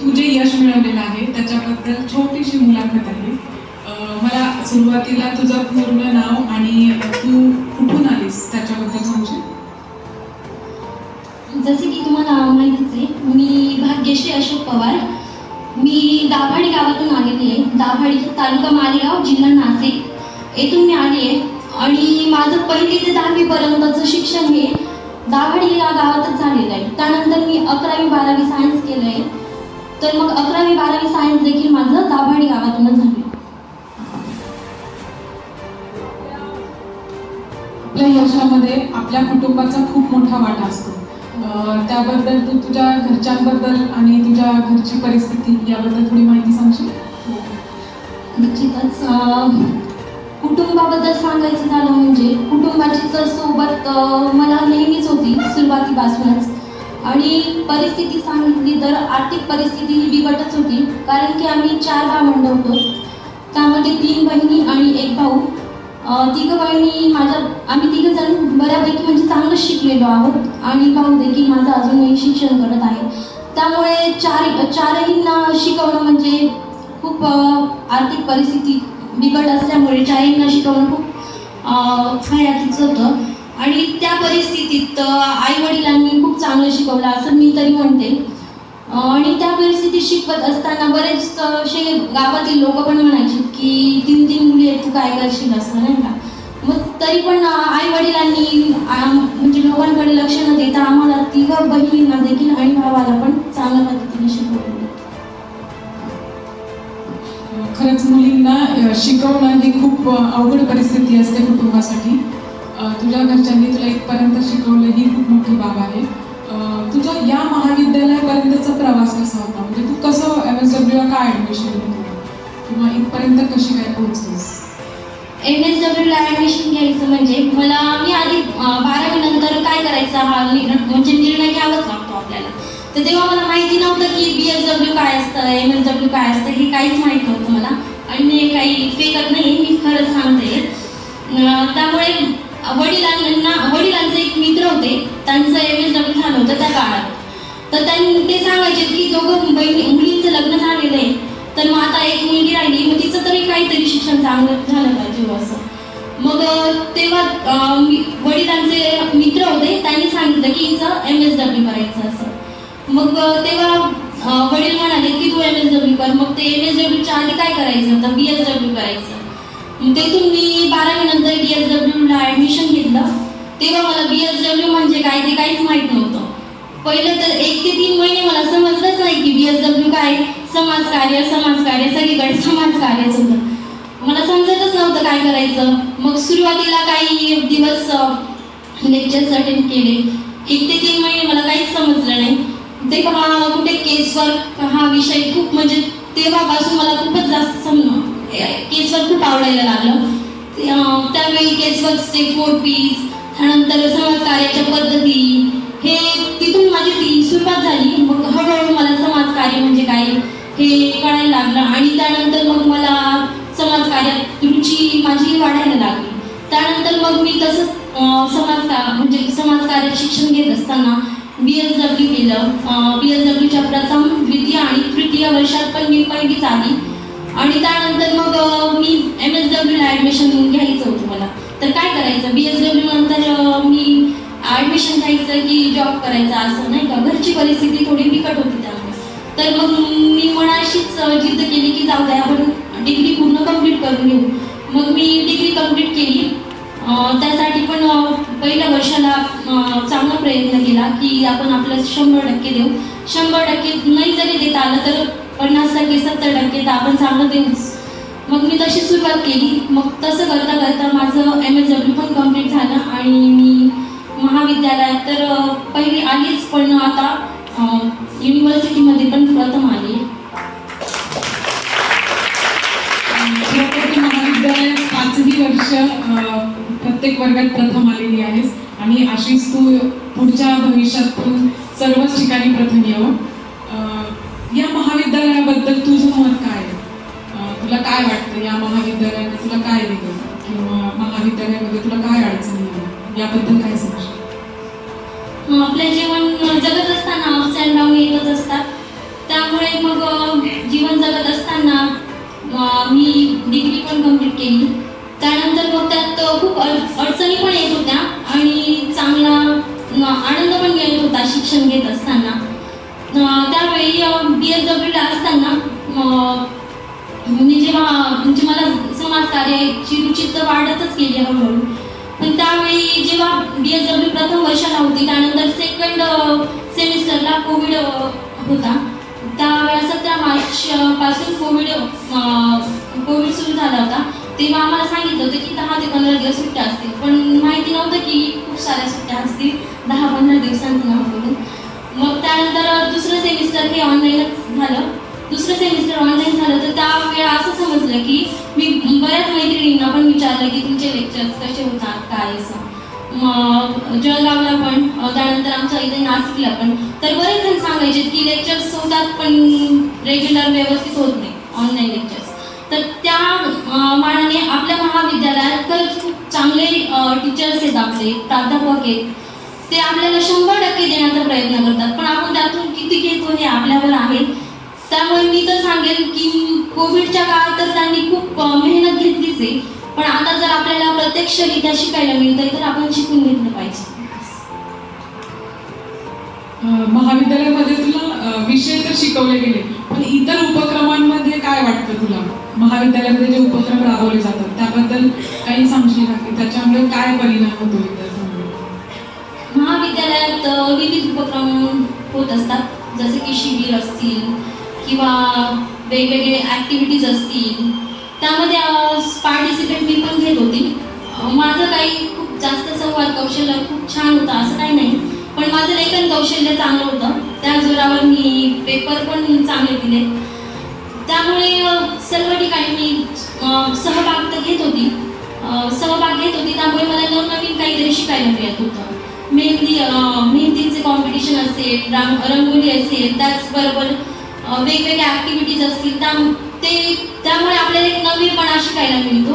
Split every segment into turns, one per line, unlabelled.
तू जे यश मिळवलेलं आहे त्याच्याबद्दल छोटीशी मुलाखत आहे. मला सुरुवातीला तुझं पूर्ण नाव आणि तू कुठून आलीस त्याच्याबद्दल सांगशील?
जसे की तुम्हाला माहितीच आहे मी भाग्यश्री अशोक पवार. मी दाभाडी गावातून आलेली आहे. दाभाडी तालुका मालेगाव जिल्हा नाशिक. येथून मी आली आहे. आणि माझं पहिली ते दहावीपर्यंतचं शिक्षण हे दाभाडी या गावातच झालेलं आहे. त्यानंतर मी अकरावी बारावी सायन्स केलं आहे तर मग अकरावी बारावी सायन्स देखील माझं दाभाडी गावातूनच झालं.
आपल्या यशामध्ये आपल्या कुटुंबाचा खूप मोठा वाटा असतो. त्याबद्दल तू तुझ्या घरच्यांबद्दल आणि तुझ्या घरची परिस्थिती याबद्दल थोडी माहिती सांगशील?
निश्चितच कुटुंबाबद्दल सांगायचं झालं म्हणजे कुटुंबाची तर सोबत मला नेहमीच होती सुरुवातीपासूनच आणि परिस्थिती सांगितली तर आर्थिक परिस्थिती ही बिकटच होती कारण की आम्ही चार भावंड होतो. त्यामध्ये तीन बहिणी आणि एक भाऊ. तिघं बहिणी माझ्या आम्ही तिघं जण बऱ्यापैकी म्हणजे चांगलं शिकलेलो आहोत आणि भाऊ देखील माझं अजूनही शिक्षण करत आहे. त्यामुळे चार चारहींना शिकवणं म्हणजे खूप आर्थिक परिस्थिती बिकट असल्यामुळे चारहींना शिकवणं खूप हयातीचं होतं. आणि त्या परिस्थितीत आई वडिलांनी खूप चांगलं शिकवलं असं मी तरी म्हणते. आणि त्या परिस्थितीत शिकवत असताना बरेच असे गावातील लोक पण म्हणायचे की तीन तीन मुली आहेत तू काय करशील असं नाही का? मग तरी पण आई वडिलांनी म्हणजे लोकांकडे लक्ष न देता आम्हाला तिघं बहिणींना देखील आणि भावाला पण चांगल्या पद्धतीने शिकवलं.
खरंच मुलींना शिकवणं ही खूप अवघड परिस्थिती असते कुटुंबासाठी. तुझ्या घरच्यांनी तुला इथपर्यंत शिकवलं ही खूप मोठी बाब आहे. तुझ्या या महाविद्यालयापर्यंतचा प्रवास कसा होता? म्हणजे तू कसं एम एस डब्ल्यूला काय ॲडमिशन घेतलं? किंवा इथपर्यंत कशी काय पोहोचलीस?
एम एस डब्ल्यूला ॲडमिशन घ्यायचं म्हणजे मला मी आधी बारावी नंतर काय करायचं? हा म्हणजे निर्णय घ्यावाच लागतो आपल्याला. तर तेव्हा मला माहिती नव्हतं की बी एस डब्ल्यू काय असतं एम एस डब्ल्यू काय असतं हे काहीच माहीत नव्हतं मला. आणि मी काही फेकत नाही मी खरंच सांगते. त्यामुळे वडिलांना वडिलांचे एक मित्र होते त्यांचं एम एस डब्ल्यू झालं होतं त्या काळात. तर त्यांनी ते सांगायचे की दोघं बहिणी मुलींचं लग्न झालेलं आहे. तर मग आता एक मुलगी राहिली मग तिचं तरी काहीतरी शिक्षण चांगलं झालं पाहिजे हो असं. मग तेव्हा मी- वडिलांचे मित्र होते त्यांनी सांगितलं की हिचं एम एस डब्ल्यू करायचं असं. मग तेव्हा वडील म्हणाले की तू एम एस डब्ल्यू कर. मग ते एम एस डब्ल्यूच्या आधी काय करायचं? होतं बी एस डब्ल्यू करायचं. तेथून मी बारावी नंतर बी एस डब्ल्यूला ॲडमिशन घेतलं. तेव्हा मला बी एस डब्ल्यू म्हणजे काय ते काहीच माहीत नव्हतं. पहिलं तर एक ते तीन महिने मला समजलंच नाही की बी एस डब्ल्यू काय समाजकार्य समाजकार्य सगळीकडे समाजकार्यच होतं. मला समजतच नव्हतं काय करायचं. मग सुरुवातीला काही दिवस लेक्चर्स अटेंड केले. एक ते तीन महिने मला काहीच समजलं नाही. तेव्हा कुठे केसवर हा विषय खूप म्हणजे तेव्हापासून मला खूपच जास्त समजलं. केसवर्क खूप आवडायला लागलं. त्यावेळी केसवर्कचे फोर पीस त्यानंतर समाजकार्याच्या पद्धती हे तिथून माझी ती सुरुवात झाली. मग हळूहळू मला समाजकार्य म्हणजे काय हे कळायला लागलं. आणि त्यानंतर मग मला समाजकार्यात रुची माझी वाढायला लागली. त्यानंतर मग मी तसंच समाजकार म्हणजे समाजकार्यात शिक्षण घेत असताना बी एस डब्ल्यू केलं. बी एस डब्ल्यूच्या प्रथम द्वितीय आणि तृतीय वर्षात पण मी पहिलीच आली. आणि त्यानंतर मग मी एम एस डब्ल्यूला ॲडमिशन घ्यायचं होतं मला. तर काय करायचं? बी एस डब्ल्यू नंतर मी ॲडमिशन घ्यायचं की जॉब करायचा असं नाही का? घरची परिस्थिती थोडी बिकट होती त्यामुळे. तर मग मी मनाशीच जिद्द केली की जाऊ द्या आपण डिग्री पूर्ण कंप्लीट करून घेऊ. मग मी डिग्री कंप्लीट केली. त्यासाठी पण पहिल्या वर्षाला चांगला प्रयत्न केला की आपण आपलं शंभर टक्के देऊ. शंभर टक्के नाही जरी आलं तर पन्नास टक्के सत्तर टक्के तर आपण चांगलं देऊच मग मी तशी सुरुवात केली. मग तसं करता करता माझं एम एस डब्ल्यू पण कंप्लीट झालं आणि मी महाविद्यालयात तर पहिली आलीच पण आता युनिव्हर्सिटीमध्ये पण प्रथम आली.
महाविद्यालयात पाचही वर्ष प्रत्येक वर्गात प्रथम आलेली आहेस. आणि अशीच तू पुढच्या भविष्यात पण सर्वच ठिकाणी प्रथम यावं या महाविद्यालयाबद्दल तुझं मत काय तुला काय वाटतं या महाविद्यालयाने तुला काय दिलं किंवा महाविद्यालयामध्ये तुला काय अडचणी याबद्दल काय सांगशील?
हो, आपलं जीवन जगत असताना अप्स अँड डाऊन येतच असतात. त्यामुळे मग जीवन जगत असताना मी डिग्री पण कंप्लीट केली. त्यानंतर मग त्यात खूप अडचणी पण येत होत्या आणि चांगला आनंद पण मिळत होता शिक्षण घेत असताना. त्यावेळी बी एस डब्ल्यूला असताना मी जेव्हा म्हणजे मला समाजकार्याची रुची तर वाढतच गेली हळूहळू. पण त्यावेळी जेव्हा बी एस डब्ल्यू प्रथम वर्षाला होती त्यानंतर सेकंड सेमिस्टरला कोविड होता. त्यावेळेला सतरा मार्च पासून कोविड कोविड सुरू झाला होता. तेव्हा आम्हाला सांगितलं होतं की दहा ते पंधरा दिवस सुट्ट्या असतील. पण माहिती नव्हतं की खूप साऱ्या सुट्ट्या असतील. दहा पंधरा दिवसांचं नव्हतं मग त्यानंतर दुसरं सेमिस्टर हे ऑनलाईनच झालं. दुसरं सेमिस्टर ऑनलाईन झालं तर त्यावेळेला असं समजलं की मी बऱ्याच मैत्रिणींना पण विचारलं की तुमचे लेक्चर्स कसे होतात काय असं. मग जळगावला पण त्यानंतर आमच्या इथे नाशिकला पण. तर बरेच जण सांगायचे की लेक्चर्स होतात पण रेग्युलर व्यवस्थित होत नाही ऑनलाईन लेक्चर्स तर त्या मानाने आपल्या महाविद्यालयात तर खूप चांगले टीचर्स आहेत आपले प्राध्यापक आहेत. ते आपल्याला शंभर टक्के देण्याचा प्रयत्न करतात. पण आपण त्यातून किती घेतो हे आपल्यावर आहे. त्यामुळे मी तर सांगेल की कोविडच्या काळात तर त्यांनी खूप मेहनत घेतलीच आहे. पण आता जर आपल्याला प्रत्यक्षरित्या शिकायला मिळतंय तर आपण शिकून घेतलं पाहिजे.
महाविद्यालयामध्ये तुला विषय तर शिकवले गेले. पण इतर उपक्रमांमध्ये काय वाटतं तुला? महाविद्यालयामध्ये जे उपक्रम राबवले जातात त्याबद्दल काही सांगशील का? की त्याच्यामुळे काय परिणाम होतो इतर?
महाविद्यालयात विविध उपक्रम होत असतात. जसे की शिबिर असतील किंवा वेगवेगळे ॲक्टिव्हिटीज असतील. त्यामध्ये पार्टिसिपेट मी पण घेत होती. माझं काही खूप जास्त संवाद कौशल्य खूप छान होतं असं काही नाही. पण माझं लेखन कौशल्य चांगलं होतं. त्या जोरावर मी पेपर पण चांगले दिले. त्यामुळे सर्व ठिकाणी मी सहभाग तर घेत होती. सहभाग घेत होती. त्यामुळे मला नवनवीन काहीतरी शिकायला मिळत होतं. मेहंदी मेहंदीचे कॉम्पिटिशन असेल रांग रंगोली असेल त्याचबरोबर वेगवेगळ्या ॲक्टिव्हिटीज असतील त्या ते त्यामुळे आपल्याला एक नवेपणा शिकायला मिळतो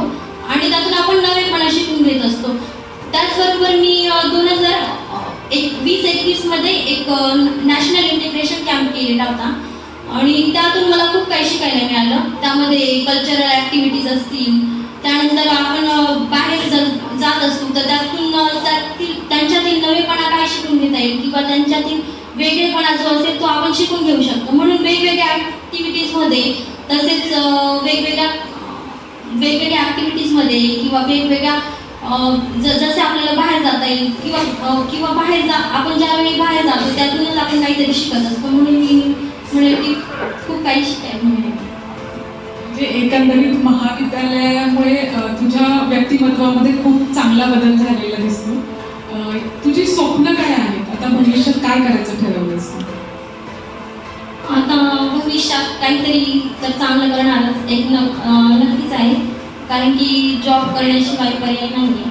आणि त्यातून आपण नवेपणा शिकून घेत असतो. त्याचबरोबर मी दोन हजार एक वीस एकवीसमध्ये एक नॅशनल इंटिग्रेशन कॅम्प केलेला होता आणि त्यातून मला खूप काही शिकायला मिळालं. त्यामध्ये कल्चरल ॲक्टिव्हिटीज असतील त्यानंतर आपण बाहेर जर जात असू तर त्यातून त्यातील त्यांच्यातील नवेपणा काय शिकून घेता येईल? किंवा त्यांच्यातील वेगळेपणा जो असेल तो आपण शिकून घेऊ शकतो. म्हणून वेगवेगळ्या ॲक्टिव्हिटीजमध्ये तसेच वेगवेगळ्या वेगवेगळ्या ॲक्टिव्हिटीजमध्ये किंवा वेगवेगळ्या ज जसे आपल्याला बाहेर जाता येईल किंवा किंवा बाहेर जा आपण ज्यावेळी बाहेर जातो त्यातूनच आपण काहीतरी शिकत असतो. म्हणून मी म्हणेल की खूप काही शिकायला
म्हणजे एकंदरीत महाविद्यालय व्यक्तिमत्वामध्ये खूप चांगला बदल झालेला दिसतो. तुझी स्वप्न काय आहेत आता भविष्यात काय करायचं ठरवलंस
आता भविष्यात काहीतरी तर चांगलं करणारच एक नक्कीच आहे. कारण की जॉब करण्याशिवाय पर्याय नाही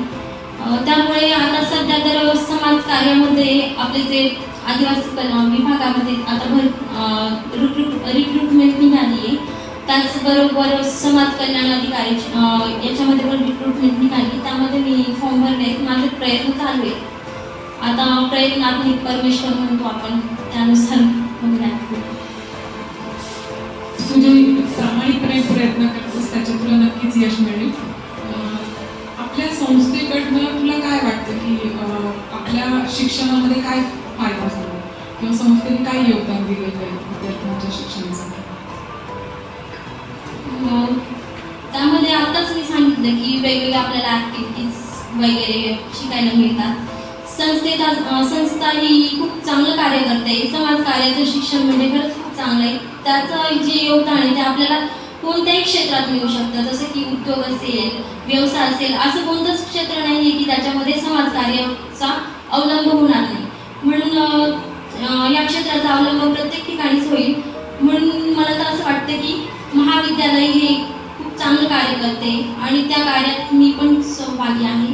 त्यामुळे आता सध्या तर समाज कार्यामध्ये आपले जे आदिवासी विभागामध्ये आता भर रिक्रूट रिक्रुटमेंट निघाली आहे त्याचबरोबर समाज कल्याण अधिकारी याच्यामध्ये पण रिक्रुटमेंट निघाली. त्यामध्ये मी फॉर्म भरले. माझे प्रयत्न चालू आहेत. आता प्रयत्नात परमेश्वर म्हणतो आपण त्यानुसार
तुझे प्रामाणिकपणे प्रयत्न करतोस त्याच्यात तुला नक्कीच यश मिळेल. आपल्या संस्थेकडनं तुला काय वाटतं की आपल्या शिक्षणामध्ये काय फायदा झाला? किंवा संस्थेने काय योगदान दिलेलं आहे विद्यार्थ्यांच्या शिक्षणासाठी?
सांगितलं की वेगवेगळ्या आपल्याला ॲक्टिव्हिटीज वगैरे शिकायला मिळतात. संस्थेत संस्था ही खूप चांगलं कार्य करते. समाज कार्याचं शिक्षण म्हणजे खरंच खूप चांगलं आहे. त्याचं जे योगदान आहे ते आपल्याला कोणत्याही क्षेत्रात मिळू शकतं. जसं की उद्योग असेल व्यवसाय असेल असं कोणतंच क्षेत्र नाही आहे की त्याच्यामध्ये समाजकार्याचा अवलंब होणार नाही. म्हणून या क्षेत्राचा अवलंब प्रत्येक ठिकाणीच होईल. म्हणून मला तर असं वाटतं की महाविद्यालय हे चांगलं कार्य करते आणि त्या कार्यात मी पण सहभागी आहे.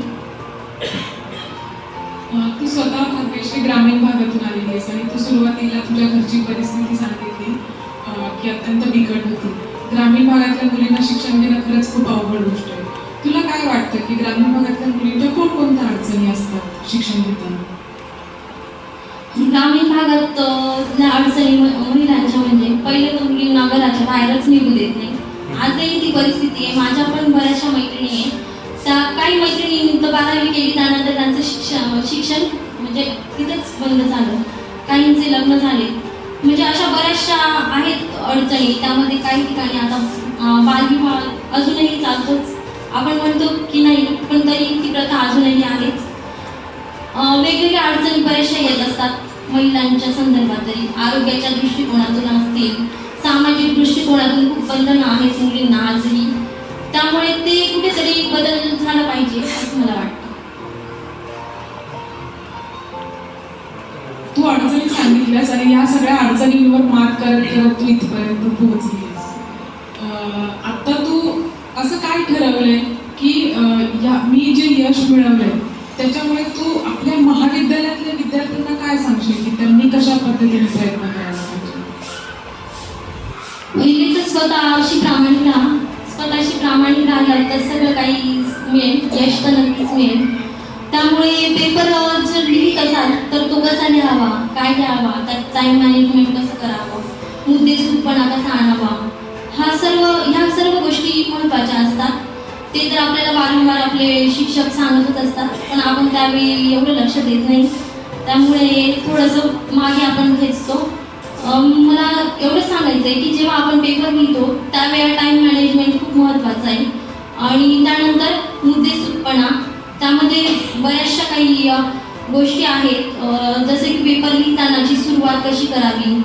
तू स्वतः खानदेशी ग्रामीण भागातून आलेली आहेस आणि तू सुरुवातीला तुझ्या घरची परिस्थिती सांगितली की अत्यंत बिकट होती. ग्रामीण भागातल्या मुलींना शिक्षण घेणं खरंच खूप अवघड गोष्ट आहे. तुला काय वाटतं की ग्रामीण भागातल्या मुलींच्या कोणकोणत्या अडचणी असतात शिक्षण घेताना?
ग्रामीण भागात अडचणी महिलांच्या म्हणजे पहिले तर मुलींना घराच्या बाहेरच निघू देत नाही आजही ती परिस्थिती आहे. माझ्या पण बऱ्याचशा मैत्रिणी आहे त्या काही मैत्रिणी तर बारावी केली त्यानंतर त्यांचं शिक्षण शिक्षण म्हणजे तिथेच बंद झालं. काहींचे लग्न झाले. म्हणजे अशा बऱ्याचशा आहेत अडचणी. त्यामध्ये काही ठिकाणी आता बालविवाह अजूनही चालतोच. आपण म्हणतो की नाही पण तरी ती प्रथा अजूनही आहेच. वेगवेगळ्या अडचणी बऱ्याचशा येत असतात. महिलांच्या संदर्भात तरी आरोग्याच्या दृष्टिकोनातून असतील सामाजिक दृष्टिकोनातून खूप बंधनं आहेत मुलींना आजही त्यामुळे ते कुठेतरी बदल झाला पाहिजे असं मला वाटतं.
तू अडचणी सांगितल्यास आणि या सगळ्या अडचणींवर मात करत करत तू इथपर्यंत पोहोचलीस. आता तू असं काय ठरवलंय की या मी जे यश मिळवलंय त्याच्यामुळे तू आपल्या महाविद्यालयातल्या विद्यार्थ्यांना काय सांगशील? की त्यांनी कशा पद्धतीने प्रयत्न करायला पाहिजे
तर स्वतःशी प्रामाणिक राहा. स्वतःशी प्रामाणिक राहिला तर सगळं काही मिळेल. यश तर नक्कीच मिळेल. त्यामुळे पेपर जर लिहित असाल तर तो कसा लिहावा? काय लिहावा? त्यात टाईम मॅनेजमेंट कसं करावं? मुद्देसूदपणा कसा आणावा? हा सर्व ह्या सर्व गोष्टी महत्त्वाच्या असतात. ते तर आपल्याला वारंवार आपले शिक्षक सांगतच असतात पण आपण त्यावेळी एवढं लक्ष देत नाही. त्यामुळे थोडंसं मागे आपण खेचतो मला एवढं सांगायचं आहे की जेव्हा आपण पेपर लिहितो त्यावेळेला टाईम मॅनेजमेंट खूप महत्त्वाचं आहे. आणि त्यानंतर मुद्देसूदपणा त्यामध्ये बऱ्याचशा काही गोष्टी आहेत. जसे की पेपर लिहितानाची सुरुवात कशी करावी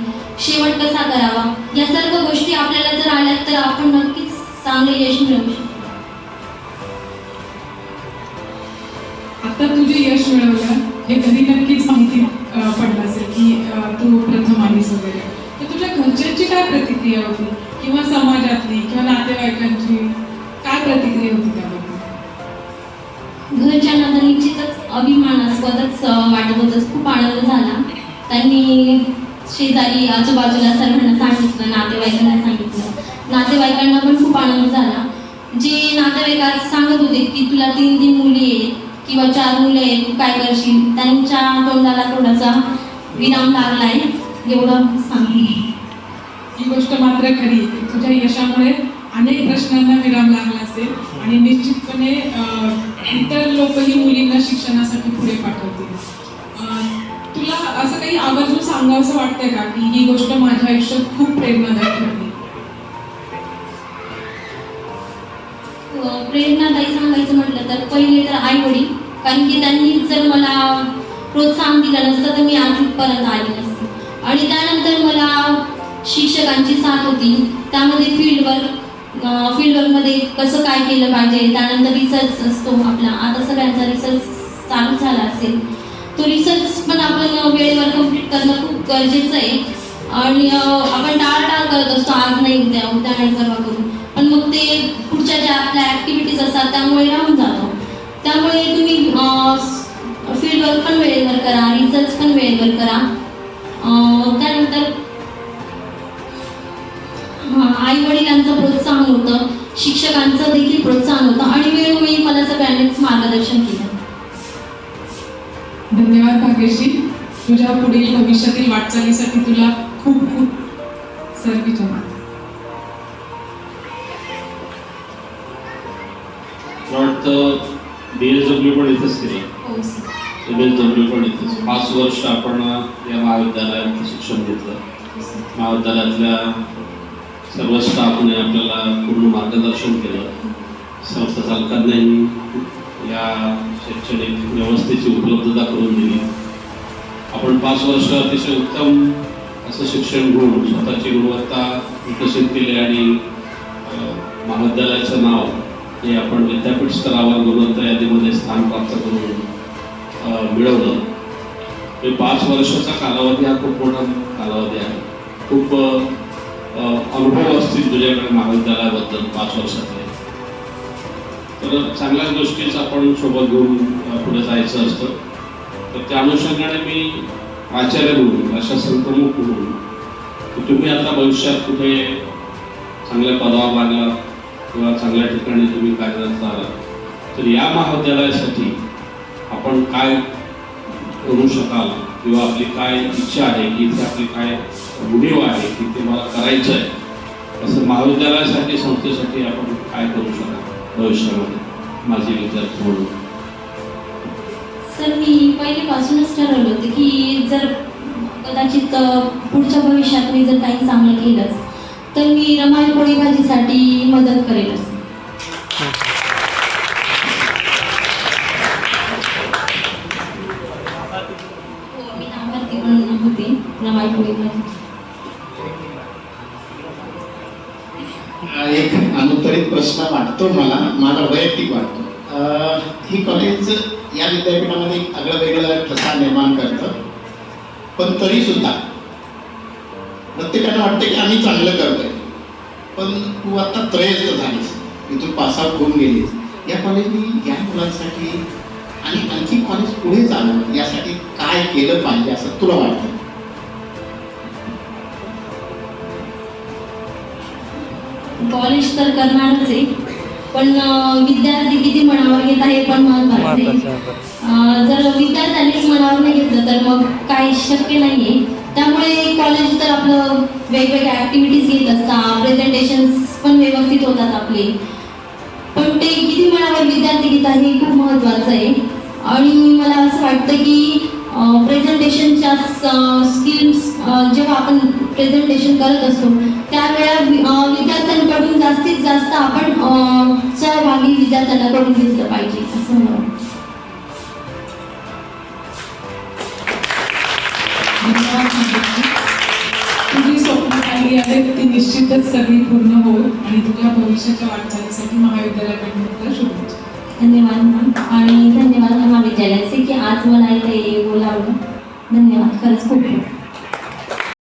शेवट कसा करावा या सर्व गोष्टी आपल्याला जर आल्या तर आपण नक्कीच चांगले यश मिळवू शकतो.
आता तुझे यश मिळवलं हे कधी नक्कीच माहिती पडलं वगैरे तर तुझ्या घरच्यांची काय प्रतिक्रिया होती? किंवा समाजातली किंवा नातेवाईकांची काय प्रतिक्रिया होती त्याबद्दल?
घरच्यांना तर निश्चितच अभिमानास्पदच वाटत खूप आनंद झाला. त्यांनी शेजारी आजूबाजूला सर्वांना सांगितलं नातेवाईकांना सांगितलं. नातेवाईकांना पण खूप आनंद झाला. जे नातेवाईक आज सांगत होते की तुला तीन तीन मुली आहेत किंवा चार मुले आहेत तू काय करशील? त्यांच्या तोंडाला थोडासा विराम लागलाय. एवढं सांगते.
ही गोष्ट मात्र खरी तुझ्या यशामुळे अनेक प्रश्नांना विराम लागला असेल आणि निश्चितपणे इतर लोकही मुलींना शिक्षणासाठी पुढे पाठवतील. तुला असं काही आवर्जून सांगावं असं वाटतंय का की ही गोष्ट माझ्या आयुष्यात खूप प्रेरणादायक ठरली?
अ, प्रेरणादायी सांगायचं म्हटलं तर पहिले तर आई वडील कारण की त्यांनी जर मला प्रोत्साहन दिलं नसतं तर मी आज इथपर्यंत आली नसते. आणि त्यानंतर मला शिक्षकांची साथ होती. त्यामध्ये फील्ड वर्क फील्ड वर्कमध्ये कसं काय केलं पाहिजे त्यानंतर रिसर्च असतो आपला. आता सगळ्यांचा रिसर्च चालू झाला असेल. तो रिसर्च पण आपण वेळेवर कंप्लीट करणं खूप गरजेचं आहे. आणि आपण आपण टाळाटाळ करत असतो. आज नाही उद्या उद्या नाही परवा करून. पण मग ते पुढच्या ज्या आपल्या ॲक्टिव्हिटीज असतात त्यामुळे राहून जातो. त्यामुळे तुम्ही फील्डवर्क पण वेळेवर करा रिसर्च पण वेळेवर करा. त्यानंतर आई वडिलांचं प्रोत्साहन होतं शिक्षकांचं देखील प्रोत्साहन होतं आणि वेळोवेळी मला सगळ्यांनीच मार्गदर्शन केलं.
धन्यवाद भाग्यश्री तुझ्या पुढील भविष्यातील वाटचालीसाठी तुला खूप खूप सर्विचार
मला वाटतं बी एस डब्ल्यू पण इथंच केली.
हो सर
पण पाच वर्ष आपण या महाविद्यालयात शिक्षण घेतलं. महाविद्यालयातल्या सर्व स्टाफने आपल्याला पूर्ण मार्गदर्शन केलं. संस्था चालकांनाही या शैक्षणिक व्यवस्थेची उपलब्धता करून दिली. आपण पाच वर्ष अतिशय उत्तम असं शिक्षण घेऊन स्वतःची गुणवत्ता विकसित केली आणि महाविद्यालयाचं नाव हे आपण विद्यापीठ स्तरावर गुणवत्ता यादीमध्ये स्थान प्राप्त करून मिळवलं. हे पाच वर्षाचा कालावधी हा खूप मोठा कालावधी आहे. खूप अनुभव असतील तुझ्याकडे महाविद्यालयाबद्दल पाच वर्षातले. तर चांगल्याच गोष्टीच आपण सोबत घेऊन पुढे जायचं असतं. तर त्या अनुषंगाने मी प्राचार्य म्हणून प्रशासन प्रमुख म्हणून की तुम्ही आता भविष्यात कुठे चांगल्या पदावर लागला किंवा चांगल्या ठिकाणी तुम्ही कार्यरत झाला तर या महाविद्यालयासाठी आपण काय करू शकाल? किंवा आपली काय इच्छा आहे की इथे आपली काय उणीव आहे की ते मला करायचं आहे असं महाविद्यालयासाठी संस्थेसाठी आपण काय करू शकतो भविष्यामध्ये? माझे विद्यार्थी म्हणून.
सर मी पहिल्यापासूनच ठरवलं होतं की जर कदाचित पुढच्या भविष्यात मी जर काही चांगलं केलंच तर मी रमाई पोळी भाजीसाठी मदत करेलच. होते रमाई
एक अनुत्तरित प्रश्न वाटतो मला. मला वैयक्तिक वाटतो. ही कॉलेज या विद्यापीठामध्ये एक आगळं वेगळं ठसा निर्माण करतं. पण तरी सुद्धा प्रत्येकाला वाटतं की आम्ही चांगलं करतोय. पण तू आता त्रयस्थ झालीस. इथून पासआउट होऊन गेलीस. या कॉलेजनी या मुलांसाठी आणि आणखी कॉलेज पुढे चालवं यासाठी काय केलं पाहिजे असं तुला वाटतं?
कॉलेज तर करणारच आहे. पण विद्यार्थी किती मनावर घेत आहे पण महत्वाचं आहे. जर विद्यार्थ्यांनीच मनावर नाही घेतलं तर मग काही शक्य नाही आहे त्यामुळे कॉलेज तर आपलं वेगवेगळ्या ॲक्टिव्हिटीज घेत असतात. प्रेझेंटेशन्स पण व्यवस्थित होतात आपले. पण ते किती मनावर विद्यार्थी घेत आहे हे खूप महत्त्वाचं आहे. आणि मला असं वाटतं की प्रेझेंटेशनच्या स्किल्स जेव्हा आपण प्रेझेंटेशन करत असतो त्यावेळा विद्यार्थ्यांकडून जास्तीत जास्त आपण सहभागी विद्यार्थ्यांना करून घेतलं पाहिजे असं मला वाटतं.
तुझी स्वप्न काही आहेत ती निश्चितच सगळी पूर्ण होईल आणि तुझ्या भविष्याच्या वाटचालीसाठी महाविद्यालयाकडून तुला शुभेच्छा.
धन्यवाद मॅम आणि धन्यवाद महाविद्यालयाचे की आज मला इथे बोलावलं धन्यवाद. खरंच खूप खूप.